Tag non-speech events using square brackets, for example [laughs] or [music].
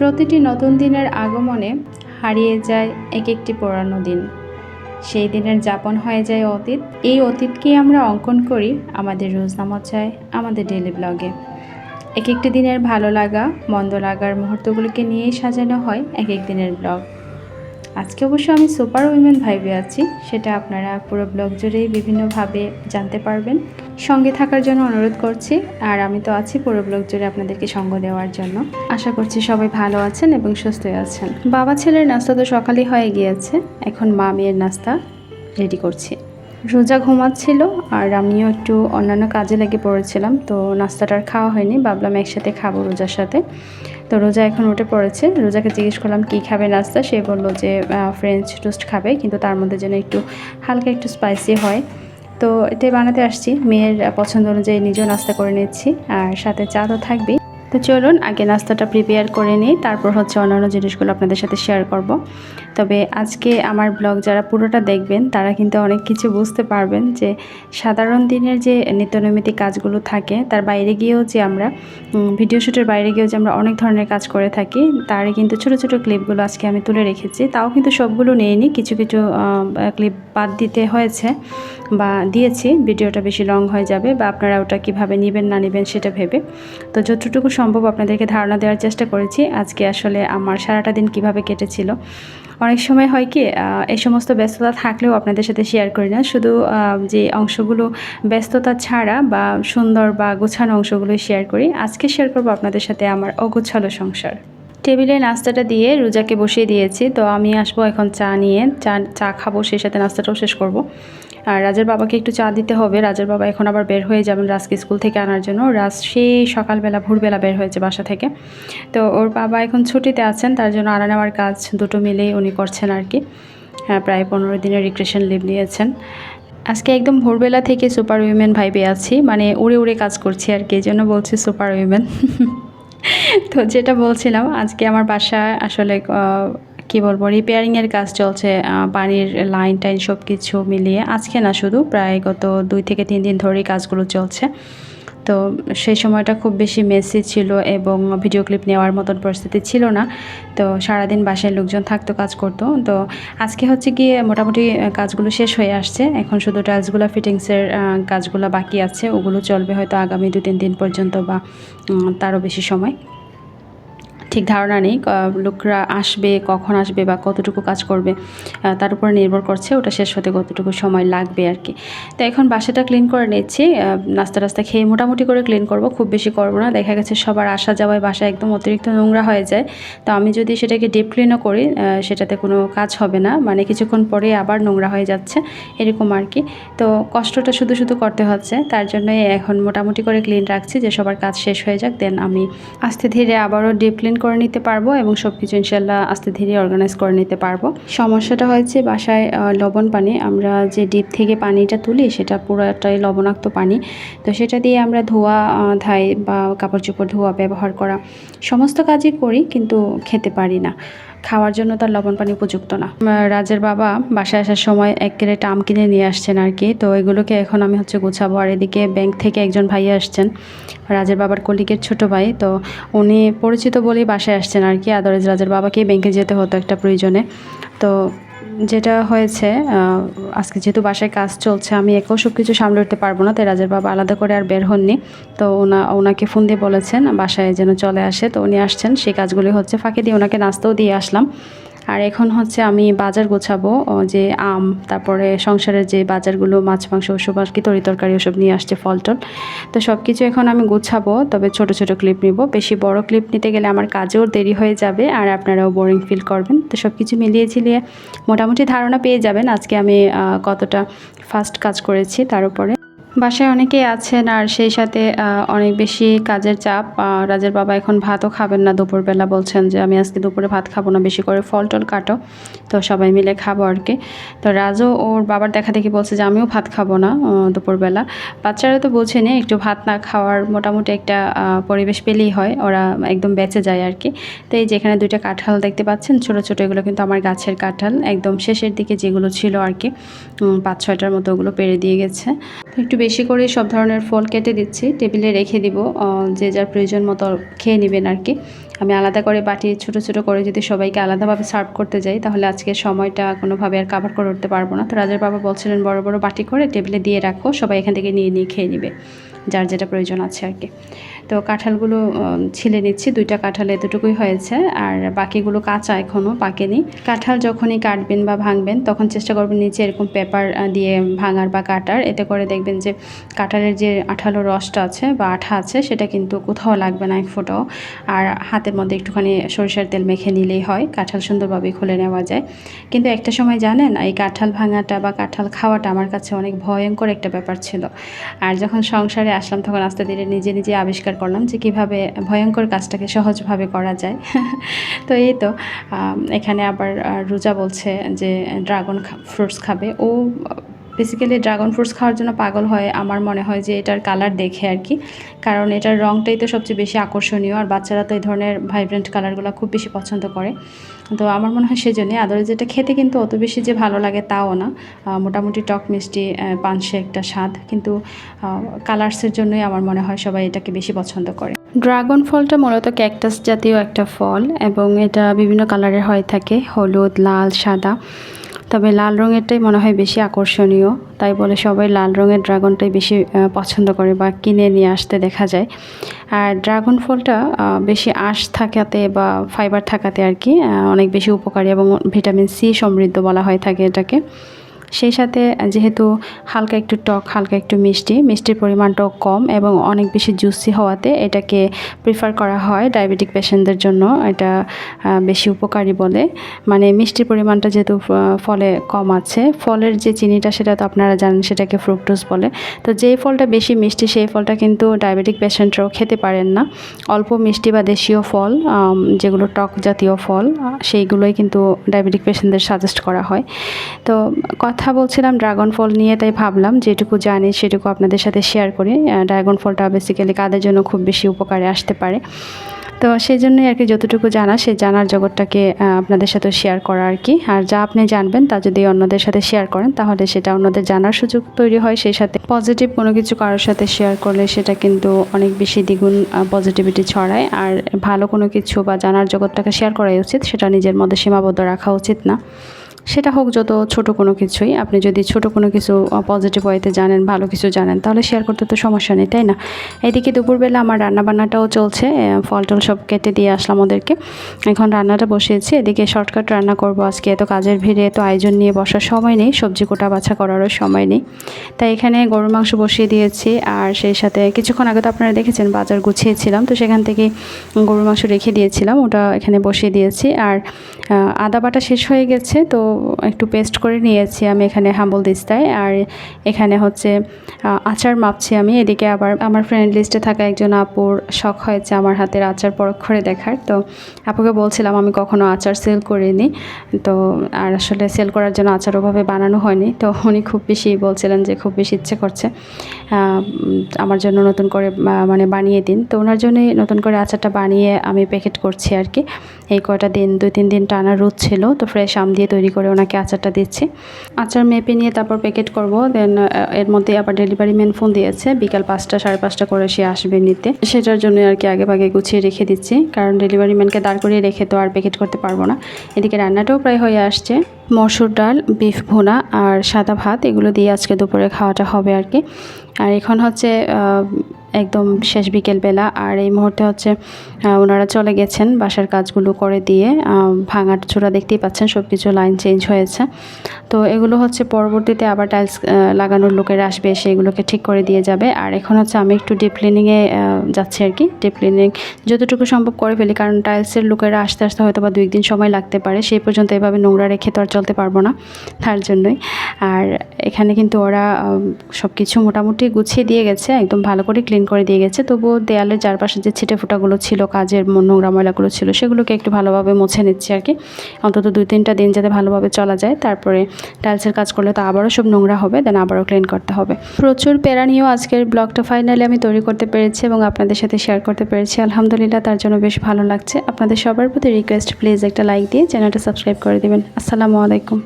প্রতিটি নতুন দিনের আগমনে হারিয়ে যায় এক একটি পুরানো দিন। সেই দিনের যাপন হয়ে যায় অতীত। এই অতীতকেই আমরা অঙ্কন করি আমাদের রোজনামচায় আমাদের ডেলি ব্লগে। এক একটি দিনের ভালো লাগা, মন্দ লাগার মুহূর্তগুলোকে নিয়েই সাজানো হয় এক এক দিনের ব্লগ। আজকে অবশ্য আমি সুপার উইমেন ভাইবে আছি, সেটা আপনারা পুরো ব্লগ জুড়েই বিভিন্নভাবে জানতে পারবেন। সঙ্গে থাকার জন্য অনুরোধ করছি। আর আমি তো আছি পুরো ব্লগ জুড়ে আপনাদেরকে সঙ্গ দেওয়ার জন্য। আশা করছি সবাই ভালো আছেন এবং সুস্থই আছেন। বাবা ছেলের নাস্তা তো সকালে হয়ে গিয়েছে। এখন মা মেয়ের নাস্তা রেডি করছি। রোজা ঘুমাচ্ছিল আর আমিও একটু অন্যান্য কাজে লেগে পড়েছিলাম, তো নাস্তাটা আর খাওয়া হয়নি। ভাবলাম একসাথে খাব রোজার সাথে। তো রোজা এখন উঠে পড়েছে। রোজাকে জিজ্ঞেস করলাম, কী খাবে নাস্তা? সে বলল যে ফ্রেঞ্চ টোস্ট খাবে, কিন্তু তার মধ্যে যেন একটু হালকা একটু স্পাইসি হয়। তো এটাই বানাতে আসছি। মেয়ের পছন্দ অনুযায়ী নিজেও নাস্তা করে নিচ্ছি, আর সাথে চা তো থাকবেই। তো চলুন, আগে নাস্তাটা প্রিপেয়ার করে নিই, তারপর হচ্ছে অন্যান্য জিনিসগুলো আপনাদের সাথে শেয়ার করব। তবে আজকে আমার ব্লগ যারা পুরোটা দেখবেন, তারা কিন্তু অনেক কিছু বুঝতে পারবেন যে সাধারণ দিনের যে নিত্যনৈমিত্তিক কাজগুলো থাকে, তার বাইরে গিয়েও যে আমরা ভিডিও শ্যুটের বাইরে গিয়েও যে আমরা অনেক ধরনের কাজ করে থাকি, তার কিন্তু ছোট ছোট ক্লিপগুলো আজকে আমি তুলে রেখেছি। তাও কিন্তু সবগুলো নিইনি, কিছু কিছু ক্লিপ বাদ দিতে হয়েছে বা দিয়েছি, ভিডিওটা বেশি লং হয়ে যাবে বা আপনারা ওটা কীভাবে নেবেন, না নেবেন সেটা ভেবে। তো যতটুকু সম্ভব আপনাদেরকে ধারণা দেওয়ার চেষ্টা করেছি, আজকে আসলে আমার সারাটা দিন কীভাবে কেটেছিল। অনেক সময় হয় কি এই সমস্ত ব্যস্ততা থাকলেও আপনাদের সাথে শেয়ার করি না। শুধু যে অংশগুলো ব্যস্ততা ছাড়া বা সুন্দর বা গোছানো অংশগুলো শেয়ার করি। আজকে শেয়ার করব আপনাদের সাথে আমার অগোছালো সংসার। টেবিলে নাস্তাটা দিয়ে রোজাকে বসিয়ে দিয়েছি। তো আমি আসব এখন চা নিয়ে। চা চা খাব, সেই সাথে নাস্তাটাও শেষ করব। আর রাজের বাবাকে একটু চা দিতে হবে। রাজের বাবা এখন আবার বের হয়ে যাবেন রাজকে স্কুল থেকে আনার জন্য। রাজ সেই সকালবেলা, ভোরবেলা বের হয়েছে বাসা থেকে। তো ওর বাবা এখন ছুটিতে আছেন, তার জন্য আনা নেওয়ার কাজ দুটো মিলেই উনি করছেন আর কি। হ্যাঁ প্রায় পনেরো দিনের রিক্রেশন লিভ নিয়েছেন। আজকে একদম ভোরবেলা থেকে সুপার উইমেন ভাইবে আছি। মানে উড়ে উড়ে কাজ করছি আর কি এই জন্য বলছি সুপার উইমেন [laughs] তো যেটা বলছিলাম, আজকে আমার বাসায় আসলে কি বলব রিপেয়ারিংয়ের কাজ চলছে পানির লাইন টাইন সব কিছু মিলিয়ে। আজকে না শুধু, প্রায় গত দুই থেকে তিন দিন ধরেই কাজগুলো চলছে। তো সেই সময়টা খুব বেশি মেসি ছিল এবং ভিডিও ক্লিপ নেওয়ার মতন পরিস্থিতি ছিল না। তো সারাদিন বাসায় লোকজন থাকতো, কাজ করতো। তো আজকে হচ্ছে গিয়ে মোটামুটি কাজগুলো শেষ হয়ে আসছে। এখন শুধু টাইলসগুলো ফিটিংসের কাজগুলো বাকি আছে। ওগুলো চলবে হয়তো আগামী দু তিন দিন পর্যন্ত বা তারও বেশি সময়। ঠিক ধারণা নেই লোকরা আসবে, কখন আসবে বা কতটুকু কাজ করবে তার উপর নির্ভর করছে ওটা শেষ হতে কতটুকু সময় লাগবে আর কি। তো এখন বাসাটা ক্লিন করে নিচ্ছি নাস্তা রাস্তা খেয়ে মোটামুটি করে ক্লিন করব, খুব বেশি করব না, দেখা গেছে সবার আসা যাওয়ায় বাসা একদম অতিরিক্ত নোংরা হয়ে যায়। তো আমি যদি সেটাকে ডিপ ক্লিনও করি সেটাতে কোনো কাজ হবে না মানে কিছুক্ষণ পরে আবার নোংরা হয়ে যাচ্ছে, এরকম আর কি। তো কষ্টটা শুধু শুধু করতে হচ্ছে, তার জন্যই এখন মোটামুটি করে ক্লিন রাখছি, যে সবার কাজ শেষ হয়ে যাক দেন আমি আস্তে ধীরে আবারও ডিপ ক্লিন করে নিতে পারব এবং সব কিছু ইনশাল্লাহ আস্তে ধীরে অর্গানাইজ করে নিতে পারব। সমস্যাটা হয়েছে বাসায় লবণ পানি। আমরা যে ডিপ থেকে পানিটা তুলি, সেটা পুরোটাই লবণাক্ত পানি। তো সেটা দিয়ে আমরা ধোয়া ধায় ধাই বা কাপড় চোপড় ধোয়া ব্যবহার করা। সমস্ত কাজই করি, কিন্তু খেতে পারি না। খাওয়ার জন্য তার লবণ পানি উপযুক্ত না। রাজের বাবা বাসায় আসার সময় এক ক্যারেট আম কিনে নিয়ে আসছেন আর কি। তো এগুলোকে এখন আমি হচ্ছে গুছাবো। আর এদিকে ব্যাংক থেকে একজন ভাই আসছেন, রাজের বাবার কলিকের ছোট ভাই। তো উনি পরিচিত বলেই বাসায় আসছেন আর কি। আদারেজ রাজের বাবাকেই ব্যাংকে যেতে হতো একটা প্রয়োজনে। তো যেটা হয়েছে আজকে যেহেতু বাসায় কাজ চলছে, আমি একেও সব কিছু সামলে উঠতে পারব না। তাই রাজের বাবা আলাদা করে আর বের হননি। তো ওনা, ওনাকে ফোন দিয়ে বলেছেন, বাসায় যেন চলে আসে। তো উনি আসছেন, সেই কাজগুলি হচ্ছে ফাঁকে দিয়ে ওনাকে নাস্তাও দিয়ে আসলাম। আর এখন হচ্ছে আমি বাজার গোছাবো যে আম, তারপরে সংসারের যে বাজারগুলো, মাছ, মাংস, ওসব আর কি, তরি তরকারি, ওসব নিয়ে আসছে ফল টল তো সব কিছু এখন আমি গোছাবো, তবে ছোট ছোট ক্লিপ নিব। বেশি বড় ক্লিপ নিতে গেলে আমার কাজেও দেরি হয়ে যাবে, আর আপনারাও বোরিং ফিল করবেন। তো সব কিছু মিলিয়ে ঝিলিয়ে মোটামুটি ধারণা পেয়ে যাবেন আজকে আমি কতটা ফাস্ট কাজ করেছি তার উপরে। বাসায় অনেকেই আছেন আর সেই সাথে অনেক বেশি কাজের চাপ। রাজের বাবা এখন ভাতও খাবেন না। দুপুরবেলা বলছেন যে, আমি আজকে দুপুরে ভাত খাব না, বেশি করে ফল টল কাটো। তো সবাই মিলে খাব আর কি। তো রাজও ওর বাবার দেখা দেখি বলছে যে, আমিও ভাত খাব না দুপুরবেলা। বাচ্চারা তো বোঝেনি, একটু ভাত না খাওয়ার মোটামুটি একটা পরিবেশ পেলেই হয়। ওরা একদম বেঁচে যায় আর কি। তো এই যেখানে দুইটা কাঁঠাল দেখতে পাচ্ছেন, ছোটো ছোটো এগুলো কিন্তু আমার গাছের কাঁঠাল। একদম শেষের দিকে যেগুলো ছিল আর কি পাঁচ ছয়টার মতো ওগুলো পেরে দিয়ে গেছে। একটু বেশি করে সব ধরনের ফল কেটে দিচ্ছি। টেবিলে রেখে দিব যে যার প্রয়োজন মতো খেয়ে নেবেন আর কি আমি আলাদা করে বাটি ছোট ছোট করে যদি সবাইকে আলাদাভাবে সার্ভ করতে যাই, তাহলে আজকে সময়টা কোনোভাবে আর কাভার করে উঠতে পারব না। তো রাজার বাবা বলছিলেন, বড় বড় বাটি করে টেবিলে দিয়ে রাখো, সবাই এখান থেকে নিয়ে নিয়ে খেয়ে নেবে। যার যেটা প্রয়োজন আছে আর কি। তো কাঁঠালগুলো ছিলে নিচ্ছি, দুইটা কাঁঠাল এতটুকুই হয়েছে, আর বাকিগুলো কাঁচা এখনও পাকেনি। কাঁঠাল যখনই কাটবেন বা ভাঙবেন, তখন চেষ্টা করবেন নিচে এরকম পেপার দিয়ে ভাঙার বা কাটার। এতে করে দেখবেন যে কাঁঠালের যে আঠালো রসটা আছে বা আঠা আছে, সেটা কিন্তু কোথাও লাগবে না এক ফোঁটাও। আর হাতের মধ্যে একটুখানি সরিষার তেল মেখে নিলেই হয়, কাঁঠাল সুন্দরভাবে খুলে নেওয়া যায়। কিন্তু একটা সময় জানেন, এই কাঁঠাল ভাঙাটা বা কাঁঠাল খাওয়াটা আমার কাছে অনেক ভয়ঙ্কর একটা ব্যাপার ছিল। আর যখন সংসারে আসলাম, তখন আস্তে ধীরে নিজে নিজে আবিষ্কার করলাম যে কীভাবে ভয়ঙ্কর কাজটাকে সহজভাবে করা যায়। [laughs] তো এই তো এখানে আবার রোজা বলছে যে ড্রাগন ফ্রুটস খাবে। ও বেসিক্যালি ড্রাগন ফ্রুটস খাওয়ার জন্য পাগল হয়, আমার মনে হয় যে এটার কালার দেখে আর কি। কারণ এটার রঙটাই তো সবচেয়ে বেশি আকর্ষণীয়, আর বাচ্চারা তো এই ধরনের ভাইব্রেন্ট কালারগুলো খুব বেশি পছন্দ করে। তো আমার মনে হয় সেজন্যই আদরে যেটা খেতে কিন্তু অত বেশি যে ভালো লাগে তাও না। মোটামুটি টক মিষ্টি পানসে একটা স্বাদ। কিন্তু কালার্সের জন্যই আমার মনে হয় সবাই এটাকে বেশি পছন্দ করে। ড্রাগন ফলটা মূলত ক্যাকটাস জাতীয় একটা ফল এবং এটা বিভিন্ন কালারের হয়ে থাকে। হলুদ, লাল, সাদা। তবে লাল রঙেরটাই মনে হয় বেশি আকর্ষণীয়। তাই বলে সবাই লাল রঙের ড্রাগনটাই বেশি পছন্দ করে বা কিনে নিয়ে আসতে দেখা যায়। আর ড্রাগন ফলটা বেশি আঁশ থাকাতে বা ফাইবার থাকাতে আর কি অনেক বেশি উপকারী এবং ভিটামিন সি সমৃদ্ধ বলা হয় থাকে এটাকে। সেই সাথে যেহেতু হালকা একটু টক, হালকা একটু মিষ্টি, মিষ্টির পরিমাণটাও কম এবং অনেক বেশি জুসি হওয়াতে এটাকে প্রিফার করা হয় ডায়াবেটিক পেশেন্টদের জন্য। এটা বেশি উপকারী বলে। মানে মিষ্টির পরিমাণটা যেহেতু ফলে কম আছে। ফলের যে চিনিটা, সেটা তো আপনারা জানেন, সেটাকে ফ্রুক্টোজ বলে। তো যেই ফলটা বেশি মিষ্টি, সেই ফলটা কিন্তু ডায়াবেটিক পেশেন্টরাও খেতে পারেন না। অল্প মিষ্টি বা দেশীয় ফল যেগুলো টক জাতীয় ফল সেইগুলোই কিন্তু ডায়াবেটিক পেশেন্টদের সাজেস্ট করা হয়। তো কথা বলছিলাম ড্রাগন ফল নিয়ে, তাই ভাবলাম যেটুকু জানি, সেটুকু আপনাদের সাথে শেয়ার করি। ড্রাগন ফলটা বেসিক্যালি কাদের জন্য খুব বেশি উপকারে আসতে পারে। তো সেই জন্যই আর কি যতটুকু জানা, সেই জানার জগৎটাকে আপনাদের সাথে শেয়ার করা আর কি। আর যা আপনি জানবেন, তা যদি অন্যদের সাথে শেয়ার করেন, তাহলে সেটা অন্যদের জানার সুযোগ তৈরি হয়। সেই সাথে পজিটিভ কোনো কিছু কারোর সাথে শেয়ার করলে সেটা কিন্তু অনেক বেশি দ্বিগুণ পজিটিভিটি ছড়ায়। আর ভালো কোনো কিছু বা জানার জগৎটাকে শেয়ার করাই উচিত, সেটা নিজের মধ্যে সীমাবদ্ধ রাখা উচিত না। সেটা হোক যত ছোট কোনো কিছুই, আপনি যদি ছোট কোনো কিছু পজিটিভ ওয়েতে জানেন, ভালো কিছু জানেন, তাহলে শেয়ার করতে তো সমস্যা নেই, তাই না? এদিকে দুপুরবেলা আমার রান্নাবান্নাটাও চলছে ফল টল সব কেটে দিয়ে আসলাম ওদেরকে। এখন রান্নাটা বসিয়েছি, এদিকে শর্টকাট রান্না করব আজকে, এত কাজের ভিড়ে, এত আয়োজন নিয়ে বসার সময় নেই, সবজি কোটা বাছা করারও সময় নেই। তাই এখানে গরুর মাংস বসিয়ে দিয়েছি, আর সেই সাথে কিছুক্ষণ আগে তো আপনারা দেখেছেন, বাজার গুছিয়েছিলাম, তো সেখান থেকে গরুর মাংস রেখে দিয়েছিলাম, ওটা এখানে বসিয়ে দিয়েছি, আর আদা বাটা শেষ হয়ে গেছে, তো একটু পেস্ট করে নিয়েছি আমি এখানে হাম্বল দিস্তায়। আর এখানে হচ্ছে আচার মাপছি আমি। এদিকে আবার আমার ফ্রেন্ড লিস্টে থাকা একজন আপুর শখ হয়েছে আমার হাতের আচার পরক্ষরে দেখার। তো আপুকে বলছিলাম, আমি কখনো আচার সেল করিনি। তো আর আসলে সেল করার জন্য আচার ওভাবে বানানো হয়নি। তো উনি খুব বেশি বলছিলেন যে খুব বেশি ইচ্ছে করছে আমার জন্য নতুন করে মানে বানিয়ে দিন। তো ওনার জন্যই নতুন করে আচারটা বানিয়ে আমি প্যাকেট করছি আর কি। এই কয়টা দিন, দুই, তিন দিন টানা রোদ ছিল, তো ফ্রেশ আম দিয়ে তৈরি করে ওনাকে আচারটা দিচ্ছি। আচার মেপে নিয়ে তারপর প্যাকেট করব দেন এর মধ্যে আবার ডেলিভারি ম্যান ফোন দিয়েছে, বিকাল পাঁচটা, সাড়ে পাঁচটা করে সে আসবে নিতে। সেটার জন্য আর কি আগে ভাগে গুছিয়ে রেখে দিচ্ছি, কারণ ডেলিভারি ম্যানকে দাঁড় করিয়ে রেখে তো আর প্যাকেট করতে পারব না। এদিকে রান্নাটাও প্রায় হয়ে আসছে। মসুর ডাল, বিফ ভুনা আর সাদা ভাত, এগুলো দিয়ে আজকে দুপুরে খাওয়াটা হবে আর কি। আর এখন হচ্ছে একদম শেষ বিকেলবেলা আর এই মুহূর্তে হচ্ছে ওনারা চলে গেছেন বাসার কাজগুলো করে দিয়ে ভাঙার চূড়া দেখতেই পাচ্ছেন সব কিছু লাইন চেঞ্জ হয়েছে। তো এগুলো হচ্ছে পরবর্তীতে আবার টাইলস লাগানোর লোকেরা আসবে, এসে এগুলোকে ঠিক করে দিয়ে যাবে। আর এখন হচ্ছে আমি একটু ডিপ ক্লিনিংয়ে যাচ্ছি আর কি। ডিপ ক্লিনিং যতটুকু সম্ভব করে ফেলি, কারণ টাইলসের লোকেরা আসতে আসতে হয়তো বা দুই দিন সময় লাগতে পারে। সেই পর্যন্ত এভাবে নোংরা রেখে তো আর চলতে পারব না তার জন্যই। আর এখানে কিন্তু ওরা সব কিছু মোটামুটি গুছিয়ে দিয়ে গেছে, একদম ভালো করে ক্লিন করে দিয়ে গেছে। তবুও দেয়ালের চারপাশে যে ছিটে ফোটাগুলো ছিল, কাজের নোংরা ময়লাগুলো ছিল, সেগুলোকে একটু ভালোভাবে মুছে নিচ্ছি আর কি। অন্তত দুই তিনটা দিন যাতে ভালোভাবে চলা যায়। তারপরে টাইলসের কাজ করলে তো আবারও সব নোংরা হবে দেন আবারও ক্লিন করতে হবে। প্রচুর প্যারা নিয়েও আজকের ব্লগটা ফাইনালি আমি তৈরি করতে পেরেছি এবং আপনাদের সাথে শেয়ার করতে পেরেছি। আলহামদুলিল্লাহ, তার জন্য বেশ ভালো লাগছে। আপনাদের সবার প্রতি রিকোয়েস্ট প্লিজ একটা লাইক দিয়ে চ্যানেলটা সাবস্ক্রাইব করে দেবেন। আসসালামু আলাইকুম।